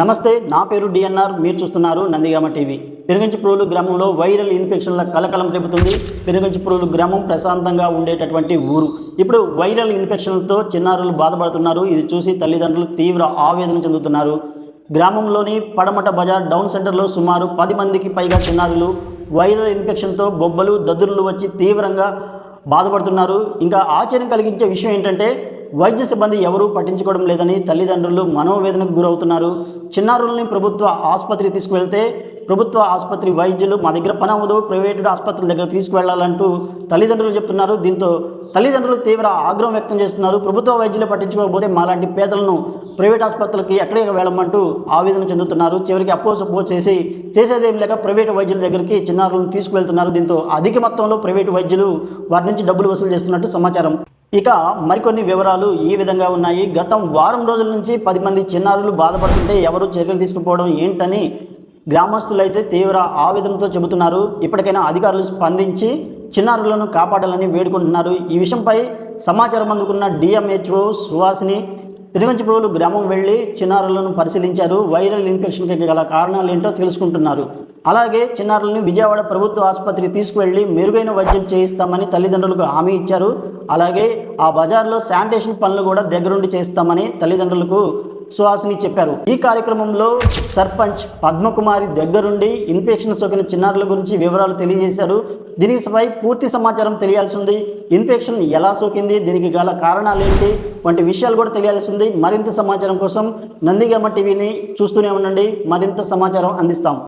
నమస్తే నా పేరు డిఎన్ఆర్ మీరు చూస్తున్నారు నందిగామ టీవీ. పెరుగంచిప్రోలు గ్రామంలో వైరల్ ఇన్ఫెక్షన్ల కలకలం రేపుతుంది. పెరుగంచిప్రోలు గ్రామం ప్రశాంతంగా ఉండేటటువంటి ఊరు. ఇప్పుడు వైరల్ ఇన్ఫెక్షన్లతో చిన్నారులు బాధపడుతున్నారు. ఇది చూసి తల్లిదండ్రులు తీవ్ర ఆవేదన చెందుతున్నారు. గ్రామంలోని పడమట బజార్ డౌన్ సెంటర్లో సుమారు పది మందికి పైగా చిన్నారులు వైరల్ ఇన్ఫెక్షన్తో బొబ్బలు దద్దుర్లు వచ్చి తీవ్రంగా బాధపడుతున్నారు. ఇంకా ఆశ్చర్యం కలిగించే విషయం ఏంటంటే వైద్య సిబ్బంది ఎవరూ పట్టించుకోవడం లేదని తల్లిదండ్రులు మనోవేదనకు గురవుతున్నారు. చిన్నారుల్ని ప్రభుత్వ ఆసుపత్రికి తీసుకువెళ్తే ప్రభుత్వ ఆసుపత్రి వైద్యులు మా దగ్గర పని అవ్వదు ప్రైవేటు ఆసుపత్రుల దగ్గర తీసుకువెళ్ళాలంటూ తల్లిదండ్రులు చెప్తున్నారు. దీంతో తల్లిదండ్రులు తీవ్ర ఆగ్రహం వ్యక్తం చేస్తున్నారు. ప్రభుత్వ వైద్యులు పట్టించుకోకపోతే మాలాంటి పేదలను ప్రైవేట్ ఆసుపత్రులకి ఎక్కడే వెళ్ళమంటూ ఆవేదన చెందుతున్నారు. చివరికి అపోజ్ సప్పో చేసి చేసేదేం లేక ప్రైవేట్ వైద్యుల దగ్గరికి చిన్నారులను తీసుకువెళ్తున్నారు. దీంతో అధిక మొత్తంలో ప్రైవేటు వైద్యులు వారి నుంచి డబ్బులు వసూలు చేస్తున్నట్టు సమాచారం. ఇక మరికొన్ని వివరాలు ఈ విధంగా ఉన్నాయి. గతం వారం రోజుల నుంచి పది మంది చిన్నారులు బాధపడుతుంటే ఎవరు చర్యలు తీసుకుపోవడం ఏంటని గ్రామస్తులైతే తీవ్ర ఆవేదనతో చెబుతున్నారు. ఇప్పటికైనా అధికారులు స్పందించి చిన్నారులను కాపాడాలని వేడుకుంటున్నారు. ఈ విషయంపై సమాచారం అందుకున్న డిఎంహెచ్ఓ సువాసిని తిరుగంచిప్రోలు గ్రామం వెళ్ళి చిన్నారులను పరిశీలించారు. వైరల్ ఇన్ఫెక్షన్కి గల కారణాలు ఏంటో తెలుసుకుంటున్నారు. అలాగే చిన్నారులను విజయవాడ ప్రభుత్వ ఆసుపత్రికి తీసుకువెళ్ళి మెరుగైన వైద్యం చేయిస్తామని తల్లిదండ్రులకు హామీ ఇచ్చారు. అలాగే ఆ బజార్లో శానిటేషన్ పనులు కూడా దగ్గరుండి చేస్తామని తల్లిదండ్రులకు సుహాసిని చెప్పారు. ఈ కార్యక్రమంలో సర్పంచ్ పద్మకుమారి దగ్గరుండి ఇన్ఫెక్షన్ సోకిన చిన్నారుల గురించి వివరాలు తెలియజేశారు. దీనిపై పూర్తి సమాచారం తెలియాల్సింది. ఇన్ఫెక్షన్ ఎలా సోకింది? దీనికి గల కారణాలు ఏంటి? వంటి విషయాలు కూడా తెలియాల్సింది. మరింత సమాచారం కోసం నందిగమ్మ టీవీని చూస్తూనే ఉండండి. మరింత సమాచారం అందిస్తాం.